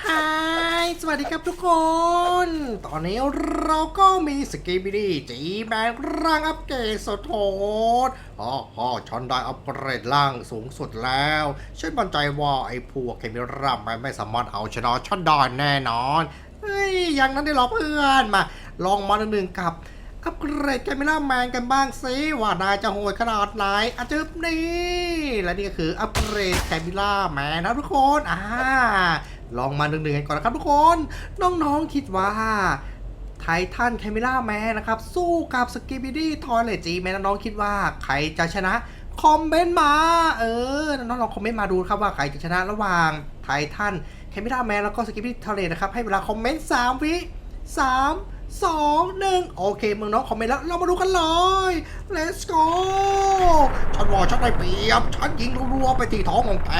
ฮายสวัสดีครับทุกคน ตอนนี้เราก็มีสกีบิดี้จีแบนร่างอัปเกรดสดโหดอ๋ออ๋อฉันได้อัปเกรดร่างสูงสุดแล้ว ฉันมั่นใจว่าไอ้พวกเคมิรามันไม่สามารถเอาชนะฉันได้แน่นอน เฮ้ย อย่างนั้นได้หรอเพื่อนมา ลองมาหนึ่งกับ อัปเกรดแคมิล่าแมนกันบ้างสิว่านายจะโหดขนาดไหนอาจึบนี่ และนี่ก็คืออัปเกรดแคมิล่าแมนนะทุกคนอ่าลองมาหนึ่งๆกันก่อนนะครับทุกคน น้องๆคิดว่าไททันแคมิล่าแมนนะครับ สู้กับสกิบิดี้ทอยเลจีแมนน้องๆคิดว่าใครจะชนะคอมเมนต์มา เออ น้องๆลองคอมเมนต์มาดูครับว่าใครจะชนะระหว่างไททันแคมิล่าแมนแล้วก็สกิบิดี้ทอยเลนะครับ ให้เวลาคอมเมนต์3วิ3 2 1 โอเคมึงน้องคอมเมนต์แล้ว เรามาดูกันเลย let's go ฉันว่าฉันได้เปรียบ ฉันยิงรัวๆไปที่ท้องของแก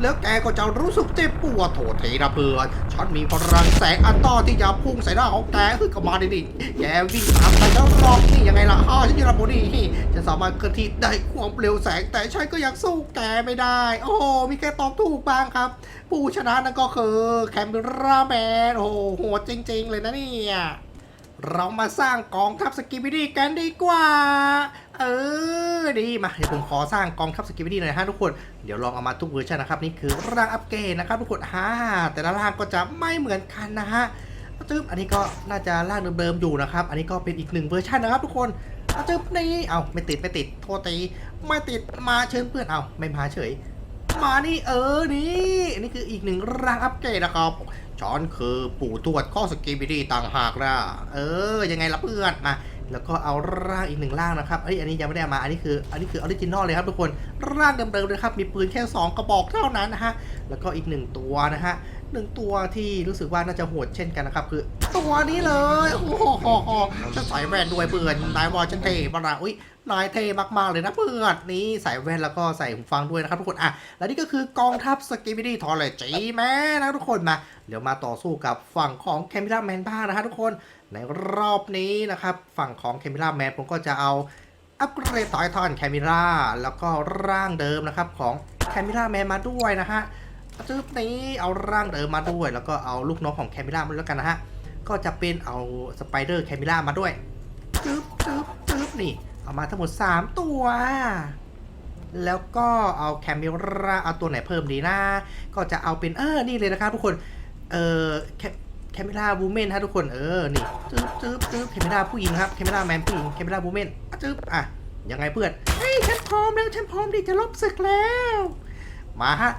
แล้วแกก็จะรู้สึกเจ็บปวดโถทีนะเพื่อน ฉันมีพลังแสงอันต้อที่จะพุ่งใส่หน้าของแกคือก็มาดิดิแกวิ่งตามไปแล้วรอบนี่ยังไงล่ะฮ่าฉันจะรับโบนี่ฉันสามารถเคลื่อนที่ได้ความเร็วแสงแต่ฉันก็ยังสู้แกไม่ได้ โอ้โหมีแค่ตอบถูกบ้างครับ ผู้ชนะนั่นก็คือแคมเบราแมนโอ้โหโหดจริง ๆ เลยนะเนี่ย เรามาสร้างกองทัพสกิบิดี้กันดีกว่า เออ ดีมา เดี๋ยวผมขอสร้างกองทัพสกิบิดี้หน่อยฮะทุกคน เดี๋ยวลองเอามาทุกเวอร์ชันนะครับ นี่คือร่างอัปเกรดนะครับทุกคนฮ่าแต่ละร่างก็จะไม่เหมือนกันนะฮะตึ๊บอันนี้ก็น่าจะร่างเดิมๆอยู่นะครับ อันนี้ก็เป็นอีกหนึ่งเวอร์ชันนะครับทุกคนอะตึ๊บนี่ เอาไม่ติดไม่ติด โทษทีไม่ติด มาเชิญเพื่อน เอาไม่มาเฉย มานี่เออ นี่อันนี้คืออีกหนึ่งร่างอัปเกรดนะครับ ฉันคือปู่ทวดข้อสกีบิดี้ต่างหากนะเออ ยังไงล่ะเพื่อนมาแล้วก็เอาร่างอีกหนึ่งร่างนะครับ เอ้ย อันนี้ยังไม่ได้มา อันนี้คือ อันนี้คือออริจินอลเลยครับทุกคน ร่างเดิมๆเลยครับ มีปืนแค่ 2 กระบอกเท่านั้นนะฮะ แล้วก็อีกหนึ่งตัวนะฮะหนึ่งตัวที่รู้สึกว่าน่าจะโหดเช่นกันนะครับ คือ ตัวนี้เลย โอ้โหจะใส่แว่นด้วยเพื่อนนายว่าฉันเท่ปะล่ะอุ้ยนายเท่มากๆเลยนะเพื่อนนี่ใส่แว่นแล้วก็ใส่หูฟังด้วยนะครับทุกคนอะและนี่ก็คือกองทัพสกิบิดี้ทอร์เรจีแม่นะทุกคนมาเดี๋ยวมาต่อสู้กับฝั่งของแคมิล่าแมนบ้างนะฮะทุกคนในรอบนี้นะครับฝั่งของแคมิล่าแมนผมก็จะเอาอัปเกรดต่อยทอนแคมิล่าแล้วก็ร่างเดิมนะครับของแคมิล่าแมนมาด้วยนะฮะจึ๊บนี้เอาร่างเดิมมาด้วย แล้วก็เอาลูกน้องของแคมิล่ามาด้วยกันนะฮะ ก็จะเป็นเอาสไปเดอร์แคมิล่ามาด้วยจึ๊บจึ๊บจึ๊บนี่ เอามาทั้งหมด 3 ตัว แล้วก็เอาแคมิราเอาตัวไหนเพิ่มดีนะ ก็จะเอาเป็นเออนี่เลยนะครับทุกคน เออแคแคมิราบูเมนฮะทุกคน เออ นี่จึ๊บจึ๊บจึ๊บแคมิราผู้หญิงครับ แคมิราแมนผู้หญิง แคมิราบูเมนจึ๊บอะ ยังไงเพื่อน เฮ้ย ฉันพร้อมแล้ว ฉันพร้อมที่จะลบศึกแล้ว มาฮะ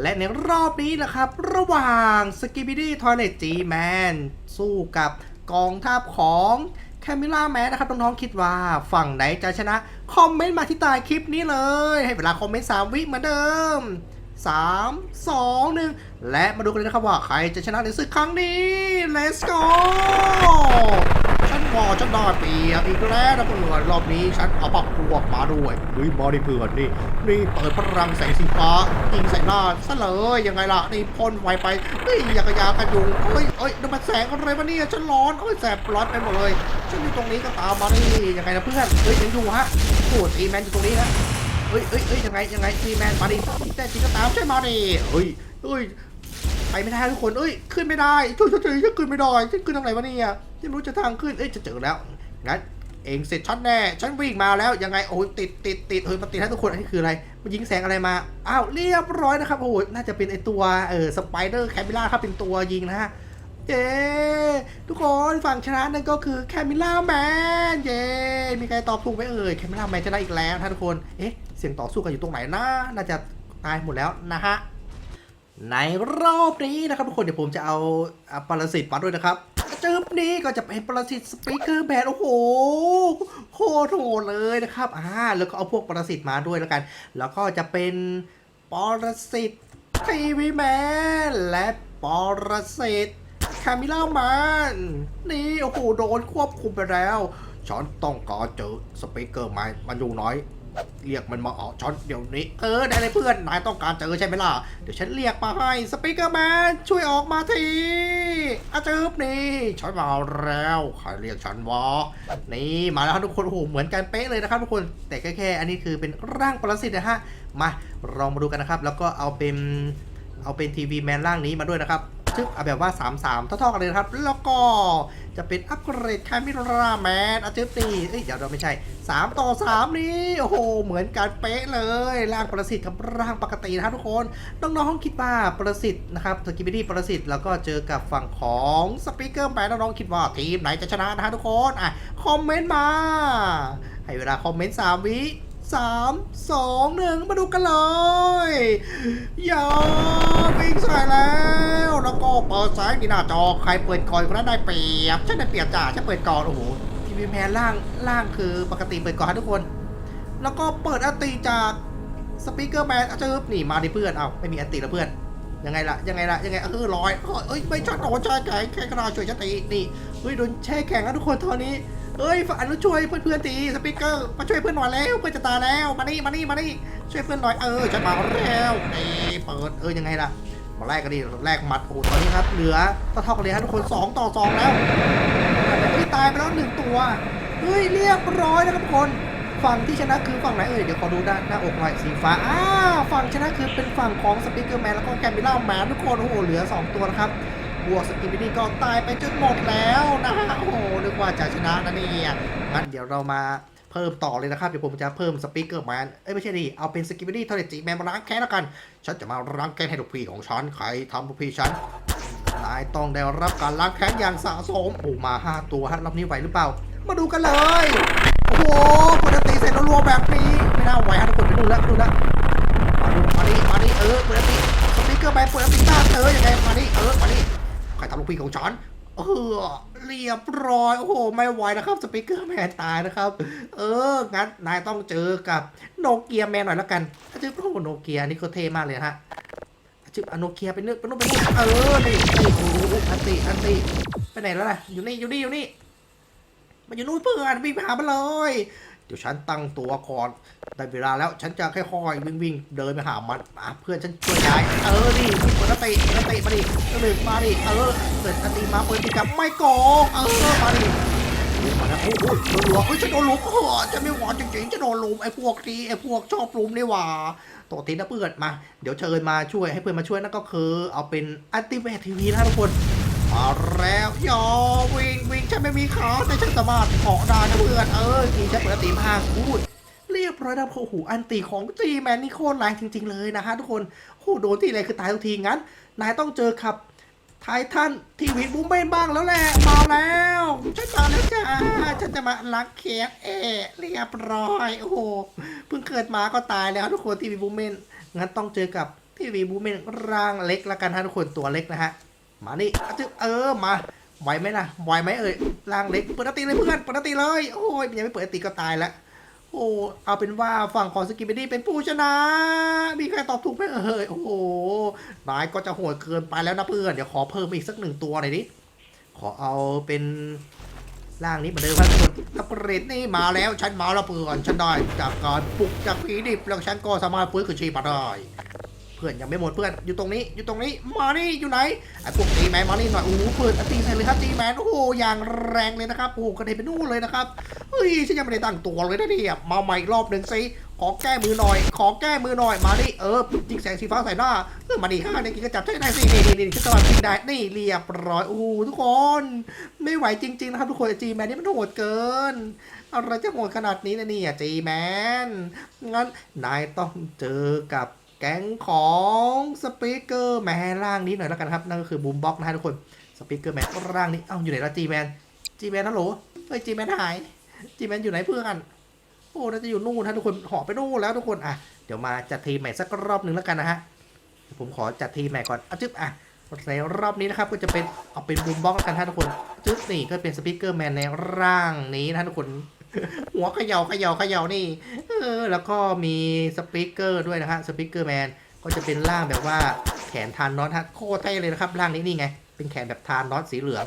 และในรอบนี้นะครับ ระหว่าง s k i b i d y Toilet G-Man สู้กับกองทัพของแคมิล่าแมนนะครับ น้องๆคิดว่าฝั่งไหนจะชนะ คอมเมนต์มาที่ใต้คลิปนี้เลย ให้เวลาคอมเมนต์3วิเหมือนเดิม3 2 1และมาดูกันเลยนะครับว่าใครจะชนะในศึกครั้งนี้ let's go ฉันวอฉันได้เปรียบอีกแล้วนะเพื่อนรอบนี้ฉันเอาปักพวกมาด้วยเฮ้ยมาดิเพื่อนนี่ นี่เปิดพลังแสงสีฟ้ายิงใส่หน้าซะเลยยังไงล่ะนี่พ่นไฟไปเฮ้ยอยากยากันยุงเฮ้ยเฮ้ยน้ำมันแสงอะไรวะเนี่ยฉันร้อนเฮ้ยแสบร้อนไปหมดเลยฉันอยู่ตรงนี้ก็ตามมานี่ยังไงนะเพื่อนเฮ้ยยังอยู่ฮะโอ้ตีแมนอยู่ตรงนี้นะเฮ้ยเฮ้ยเฮ้ยยังไงยังไงตีแมนมาดิแต่จริงก็ตามใช่มาดิเฮ้ยเฮ้ยไปไม่ได้ทุกคนเอ้ยขึ้นไม่ได้ช่วยช่วยช่วยขึ้นไม่ได้ฉันขึ้นทางไหนวะเนี่ย ฉันไม่รู้จะทางขึ้น เอ้ยจะเจอแล้วงั้นเองเสร็จฉันแน่ฉันวิ่งมาแล้วยังไงโอ้ยติดติดติดเฮ้ยมาติดให้ทุกคนอันนี้คืออะไรมันยิงแสงอะไรมาอ้าวเรียบร้อยนะครับโอ้โหน่าจะเป็นไอตัวเออสไปเดอร์แคมิล่าครับเป็นตัวยิงนะฮะเย้ทุกคนฝั่งชนะนั่นก็คือแคมิล่าแมนเย้มีใครตอบถูกไหมเอ่ยแคมิล่าแมนชนะอีกแล้วท่านทุกคนเอ๊ะเสียงต่อสู้กันอยู่ตรงไหนนะน่าจะตายหมดแล้วนะฮะในรอบนี้นะครับทุกคนเดี๋ยวผมจะเอาอะปรสิตมาด้วยนะครับ จึ๊บนี้ก็จะเป็นประสิตสปีกเกอร์แบนโอ้โหโคตรโหดเลยนะครับอ่าแล้วก็เอาพวกประสิตมาด้วยแล้วกัน แล้วก็จะเป็นปรสิตทีวีแมนและปรสิตคามิล่าแมนนี่โอ้โหโดนควบคุมไปแล้วฉันต้องการเจอสปีกเกอร์แมนมันอยู่น้อย เรียกมันมาออกช้อนเดี๋ยวนี้ เออได้เลยเพื่อนนายต้องการเจอใช่ไหมล่ะ เดี๋ยวฉันเรียกมาให้สปีกเกอร์แมนช่วยออกมาทีอาจืบนี่ฉันมาแล้วใครเรียกฉันวะนี่มาแล้วครับทุกคนโอ้โหเหมือนกันเป๊ะเลยนะครับทุกคนแต่แค่แค่อันนี้คือเป็นร่างปรสิตนะฮะมาลองมาดูกันนะครับ แล้วก็เอาเป็นเอาเป็นทีวีแมนร่างนี้มาด้วยนะครับ ทึบอาแบบว่า 3 3 เท่าๆกันเลยนะครับ แล้วก็จะเป็นอัปเกรดคามิราแมนอาทึบนี่เอ้ยเดี๋ยวเราไม่ใช่ 3 ต่อ 3 นี่ โอ้โห เหมือนกันเป๊ะเลย ร่างประสิทธิ์กับร่างปกตินะครับทุกคน น้องๆคิดว่าประสิทธิ์นะครับสกิบิดี้ประสิทธิ์แล้วก็เจอกับฝั่งของสปีกเกอร์แมนน้องๆคิดว่าทีมไหนจะชนะนะฮะทุกคนอะคอมเมนต์มา ให้เวลาคอมเมนต์3วิ สามสองหนึ่งมาดูกันเลยย่าวิ่งใส่แล้ว แล้วก็เปิดแสงที่หน้าจอใครเปิดก่อนคนนั้นได้เปรียบฉันได้เปรียบจ้าฉันเปิดก่อนโอ้โหทีวีแมนล่างล่างคือปกติเปิดก่อนทุกคน แล้วก็เปิดอัติจากสปีกเกอร์แมนเจอหนีมาดิเพื่อนเอาไม่มีอัติแล้วเพื่อนยังไงล่ะยังไงล่ะยังไงเออร้อยเอ้ยไม่ช็อตโดนแช่แข็งแข็งกระดาษช่วยฉันตีนี่เฮ้ยโดนแช่แข็งแล้วทุกคนตอนนี้ เอ้ยฝันว่าช่วยเพื่อนๆตีสปีกเกอร์มาช่วยเพื่อนหน่อยแล้วเพื่อนจะตายแล้วมานี่มานี่มานี่ช่วยเพื่อนหน่อยเออฉันมาแล้วนี่เปิดเออยังไงล่ะมาแรกกันดิแรกหมัดโอ้โหตอนนี้ครับเหลือเท่ากันเลยครับทุกคนสองต่อสองแล้วที่ตายไปแล้วหนึ่งตัวเฮ้ยเรียบร้อยนะครับทุกคนฝั่งที่ชนะคือฝั่งไหนเอ่ยเดี๋ยวขอดูด้านหน้าอกหน่อยสีฟ้าอ้าฝั่งชนะคือเป็นฝั่งของสปิเกอร์แมนแล้วก็แกมบิล่าแมนทุกคนโอ้โหเหลือ 2 ตัวนะครับบวกสกิบินี่ก็ตายไปจนหมดแล้ว ว่าจะชนะนะเนี่ยงั้นเดี๋ยวเรามาเพิ่มต่อเลยนะครับ เดี๋ยวผมจะเพิ่มสปิเกอร์แมน เอ้ยไม่ใช่ดิ เอาเป็นสกิบินี่เทเลจิแมนมาล้างแค้นแล้วกัน ฉันจะมาล้างแค้นให้ลูกพี่ของฉัน ใครทำลูกพี่ฉัน นายต้องได้รับการล้างแค้นอย่างสะสมโอ้มาห้าตัวฮะรอบนี้ไหวหรือเปล่า มาดูกันเลย โอ้โหปกติเสร็จแล้วรัวแบบนี้ ไม่น่าไหวฮะทุกคนไปดูแล้วไปดูแล้วมาดูมาดิมาดิเออปกติสปีกเกอร์แมนปกติหน้าเธอยังไงมาดิเออมาดิใครทำลูกพี่ของฉันเออ เรียบร้อย โอ้โห ไม่ไหวนะครับสปีกเกอร์แมนตายนะครับ เออ งั้นนายต้องเจอกับโนเกียแมนหน่อยแล้วกันถ้าชื่อโอ้โหโนเกียนี่ก็เท่มากเลยฮะชื่อโนเกียเป็นเนื้อเป็นนู่นเป็นนี่เออ นี่โอ้โหอันติอันติไปไหนแล้วล่ะ อยู่นี่ อยู่นี่ อยู่นี่ มันอยู่นู่นเพื่อนวิ่งไปหามันเลย เดี๋ยวฉันตั้งตัวก่อน ได้เวลาแล้ว ฉันจะค่อยๆวิ่งวิ่งเดินไปหามันอะเพื่อนฉันช่วยย้ายเออ ดิเปิดตีเปิดตีมาดิหนึ่งมาดิเออเปิดตีมาเปิดตีกับไม่โกงเออมาดิมาแล้วโอ้โหโดนหลวงเฮ้ยฉันโดนหลุมโอ้โหจะไม่หวานจริงๆจะโดนหลุมไอ้พวกนี้ไอ้พวกชอบหลุมนี่หว่าตัวทีนะเพื่อนมา เดี๋ยวเชิญมาช่วยให้เพื่อนมาช่วยนั่นก็คือเอาเป็นอัติเมททีวีนะทุกคนมาแล้วยอวิ่งวิ่งฉันไม่มีขาแต่ฉันสามารถเกาะได้นะเพื่อนเออกีฉันเปิดอตีมากพูด เรียบร้อยแล้วโอ้โหอันตีของจีแมนนี่โคตรแรงจริง ๆ เลยนะฮะทุกคนโอ้โหโดนที่ไรคือตายทุกทีงั้น นายต้องเจอขับไททันทีวีบูมเบนบ้างแล้วแหละมาแล้วฉันมาแล้วจ้าฉันจะมาลักแคสเอเรียบร้อยโอ้โหเพิ่งเกิดมาก็ตายแล้วทุกคนทีวีบูมเบนงั้นต้องเจอกับทีวีบูมเบนร่างเล็กละกันฮะทุกคนตัวเล็กนะฮะมานี่จึ๊บเออมาไหวไหมล่ะไหวไหมเอ่ยร่างเล็กเปิดตีเลยเพื่อนเปิดตีเลยโอ้ยยังไม่เปิดตีก็ตายแล้ว โอ้เอาเป็นว่าฝั่งของสกิปเปดี้เป็นผู้ชนะ มีใครตอบถูกไหมเอ่ยโอ้โหนายก็จะโหดเกินไปแล้วนะเพื่อน เดี๋ยวขอเพิ่มอีกสักหนึ่งตัวหน่อยดิ ขอเอาเป็นร่างนี้เหมือนเดิมครับทุกคนอัปเกรดนี่มาแล้วฉันมาแล้วเพื่อนฉันได้จากการปลุกจากผีดิบแล้วฉันก็สามารถฟื้นคืนชีพมาได้ เพื่อนยังไม่หมดเพื่อนอยู่ตรงนี้อยู่ตรงนี้มานี่อยู่ไหนไอ้พวกตีแมนมานี่หน่อยโอ้โหเพื่อนตีใส่เลยครับตีแมนโอ้โหอย่างแรงเลยนะครับโอ้โหกระเด็นไปนู่นเลยนะครับเฮ้ยฉันยังไม่ได้ตั้งตัวเลยนะเนี่ยมาใหม่อีกรอบหนึ่งสิขอแก้มือหน่อย ขอแก้มือหน่อย มานี่เออจิงแสงสีฟ้าใส่หน้าเออมาดิข้างในกินกระจับใช่ได้สินี่นี่นี่ฉันสามารถกินได้นี่เรียบร้อยโอ้โหทุกคน ไม่ไหวจริง ๆ นะครับทุกคนจีแมนนี่มันโหดเกินอะไรจะโหดขนาดนี้นะเนี่ยจีแมนงั้นนายต้องเจอกับ แก๊งของสปีกเกอร์แมนร่างนี้หน่อยแล้วกันครับ นั่นก็คือบูมบ็อกนะฮะทุกคนสปีกเกอร์แมนร่างนี้ เอ้าอยู่ไหนละจีแมนจีแมนฮัลโหลเฮ้ยจีแมนหายจีแมนอยู่ไหนเพื่อนโอ้น่าจะอยู่นู่นนะทุกคนหอไปนู่นแล้วทุกคนอะเดี๋ยวมาจัดทีมใหม่สักรอบหนึ่งแล้วกันนะฮะผมขอจัดทีมใหม่ก่อนอะจึ๊บอะในรอบนี้นะครับก็จะเป็นเอาเป็นบูมบ็อกแล้วกันฮะทุกคนจึ๊บนี่ก็เป็นสปีกเกอร์แมนในร่างนี้นะทุกคน หัวเขย่าเขย่าเขย่านี่ เออ แล้วก็มีสปีกเกอร์ด้วยนะฮะสปีกเกอร์แมนก็จะเป็นร่างแบบว่าแขนทานน็อตฮะโคตรเท่เลยนะครับร่างนี้นี่ไง เป็นแขนแบบทานน็อตสีเหลือง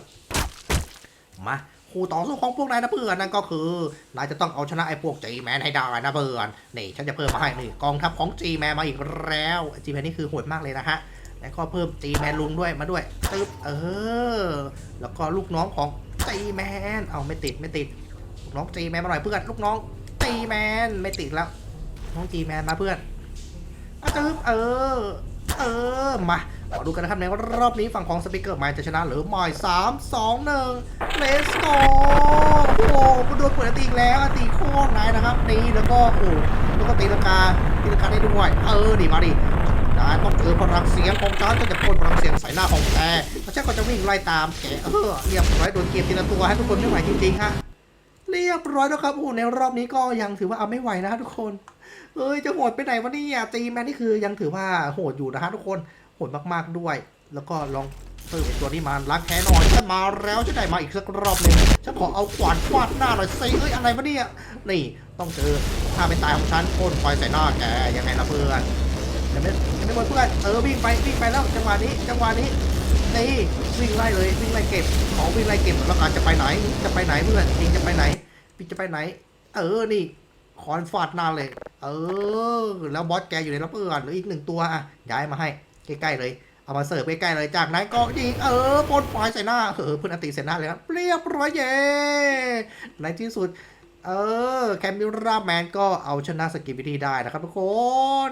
มาคู่ต่อสู้ของพวกนายนะเพื่อนนั่นก็คือนายจะต้องเอาชนะไอ้พวกจีแมนให้ได้นะเพื่อนนี่ฉันจะเพิ่มมาให้นี่กองทัพของจีแมนมาอีกแล้วจีแมนนี่คือโหดมากเลยนะฮะแล้วก็เพิ่มจีแมนลุงด้วยมาด้วยตึ๊บเออ แล้วก็ลูกน้องของจีแมนเอาไม่ติดไม่ติด น้องจีแมนมาหน่อยเพื่อนลูกน้องจีแมนไม่ติดแล้ว น้องจีแมนมาเพื่อนอาจึ๊บเออ เออ มามาดูกันนะครับในรอบนี้ฝั่งของสปิเกอร์แมนจะชนะหรือไม่สามสองหนึ่ง let's go โอ้โหมาโดนเปิดตีอีกแล้วตีโคตรนายนะครับนี่แล้วก็โอ้แล้วก็ตีลังกาตีลังกาได้ด้วย เออดีมาดินายต้องเจอพลังเสียงของฉันก็จะพ่นพลังเสียงใส่หน้าของแกแล้วฉันก็จะวิ่งไล่ตามแกเออเรียบร้อยโดนเกมทีละตัวให้ทุกคนไม่ไหวจริงๆฮะ เรียบร้อยแล้วครับโอ้ในรอบนี้ก็ยังถือว่าเอาไม่ไหวนะฮะทุกคนเอ้ยจะโหดไปไหนวะเนี่ยตีแมนนี่คือยังถือว่าโหดอยู่นะฮะทุกคนโหดมากๆด้วย แล้วก็ลองเพิ่มตัวนี้มาล้างแค้นหน่อยฉันมาแล้วฉันได้มาอีกสักรอบหนึ่งฉันขอเอาขวานฟาดหน้าหน่อยสิเอ้ยอะไรวะเนี่ยนี่ต้องเจอถ้าเป็นตายของฉันพ่นไฟใส่หน้าแกยังไงล่ะเพื่อนยังไม่ยังไม่หมดเพื่อนเออวิ่งไปวิ่งไปแล้วจังหวะนี้จังหวะนี้ นี่วิ่งไล่เลยวิ่งไล่เก็บของวิ่งไล่เก็บแล้วการจะไปไหน จะไปไหนเพื่อนเองจะไปไหนพี่จะไปไหน เออนี่คอนฟาดน้าเลย เออ แล้วบอสแกอยู่ในรับเพื่อนหรืออีกหนึ่งตัวอะย้ายมาให้ใกล้ๆเลยเอามาเสิร์ฟใกล้ๆเลยจากนั้นก็ยิงเออปนไฟใส่หน้าเออเพื่อนอติใส่หน้าเลยครับเรียบร้อยเย่ในที่สุด เออแคมมิราแมนก็เอาชนะสกิบิตี้ได้นะครับทุกคน